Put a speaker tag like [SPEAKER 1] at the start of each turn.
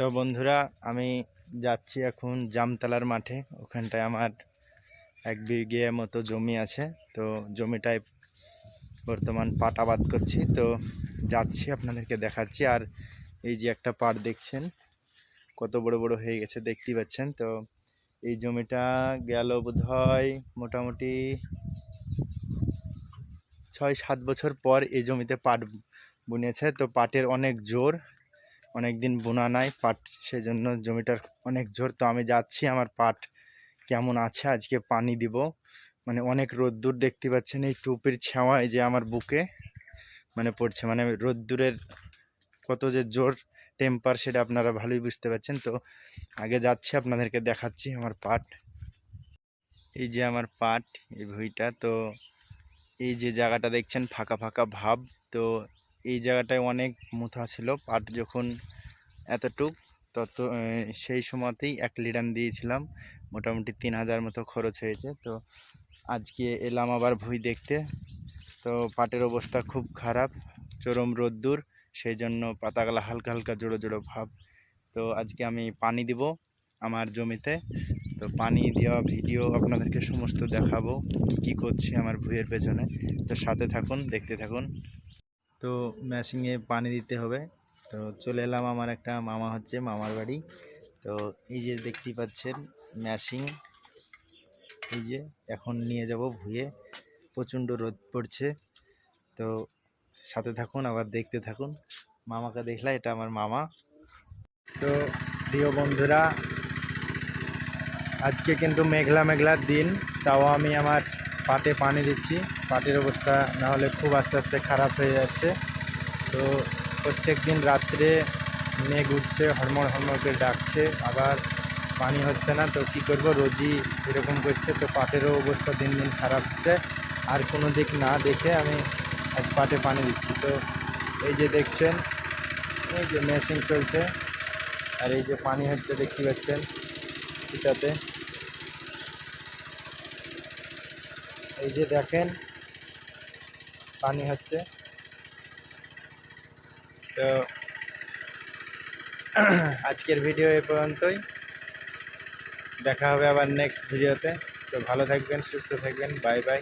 [SPEAKER 1] তো বন্ধুরা, আমি যাচ্ছি এখন জামতলার মাঠে। ওখানটায় আমার এক বিঘে মতো জমি আছে। তো জমিটায় বর্তমান পাট আবাদ করছি। তো যাচ্ছি, আপনাদেরকে দেখাচ্ছি। আর এই যে একটা পাট দেখছেন, কত বড় বড় হয়ে গেছে, দেখতেই পাচ্ছেন। তো এই জমিটা গেল বোধহয় মোটামুটি ছয় সাত বছর পর এই জমিতে পাট বুনেছে। তো পাটের অনেক জোর। অনেক দিন বোনা নাই, পাট সেই জন্য জমিটার অনেক জোর তো আমি যাচ্ছি, আমার পাট কেমন আছে? আজকে পানি দিব। মানে অনেক রোদ্দুর দেখতে পাচ্ছেন, এই টুপির ছাওয়ায় যে আমার বুকে মানে পড়ছে। মানে রোদ্দুরের কত যে জোর টেম্পার সেটা আপনারা ভালোই বুঝতে পারছেন তো আগে যাচ্ছি, আপনাদেরকে দেখাচ্ছি আমার পাট। এই যে আমার পাট, এই ভুঁইটা। তো এই যে জায়গাটা দেখছেন, ফাঁকা ফাঁকা ভাব। তো এই জায়গাটায় অনেক মুথা ছিল। পাট যখন এতটুক, তত সেই সময়তেই এক লিটার দিয়েছিলাম। মোটামুটি তিন হাজার মতো খরচ হয়েছে। তো আজকে এলাম আবার ভুঁই দেখতে। তো পাটের অবস্থা খুব খারাপ, চরম রোদ্দুর, সেই জন্য পাতাগুলো হালকা হালকা জোড়ো জোড়ো ভাব। তো আজকে আমি পানি দিব আমার জমিতে। তো পানি দেওয়া ভিডিও আপনাদেরকে সমস্ত দেখাবো, কী কী করছি আমার ভুঁইয়ের পেছনে। তো সাথে থাকুন, দেখতে থাকুন। তো মেশিনে পানি দিতে হবে। তো চলে এলাম আমার একটা মামা হচ্ছে, মামার বাড়ি। তো এই যে দেখতেই পাচ্ছেন ম্যাশিং এই যে এখন নিয়ে যাব ভুয়ে প্রচণ্ড রোদ পড়ছে। তো সাথে থাকুন, আবার দেখতে থাকুন। মামাকে দেখলা, এটা আমার মামা। তো প্রিয় বন্ধুরা, আজকে কিন্তু মেঘলা মেঘলার দিন, তাও আমি আমার পাটে পানি দিচ্ছি। পাটের অবস্থা না হলে খুব আস্তে আস্তে খারাপ হয়ে যাচ্ছে। তো প্রত্যেক দিন রাত্রে মেঘ উঠছে হরমর হরমর ডাকছে, আবার পানি হচ্ছে না। তো কী করব? রোজই এরকম করছে। তো পাটেরও অবস্থা দিন দিন খারাপ হচ্ছে। আর কোনো দিক না দেখে আমি আজ পাটে পানি দিচ্ছি। তো এই যে দেখছেন, এই যে মেশিন চলছে। আর এই যে পানি হচ্ছে, দেখতে পাচ্ছেন এটাতে। এই যে দেখেন, পানি হচ্ছে। তো, আজকের ভিডিও এ পর্যন্তই। দেখা হবে আবার নেক্সট ভিডিওতে। তো ভালো থাকবেন, সুস্থ থাকবেন। Bye bye.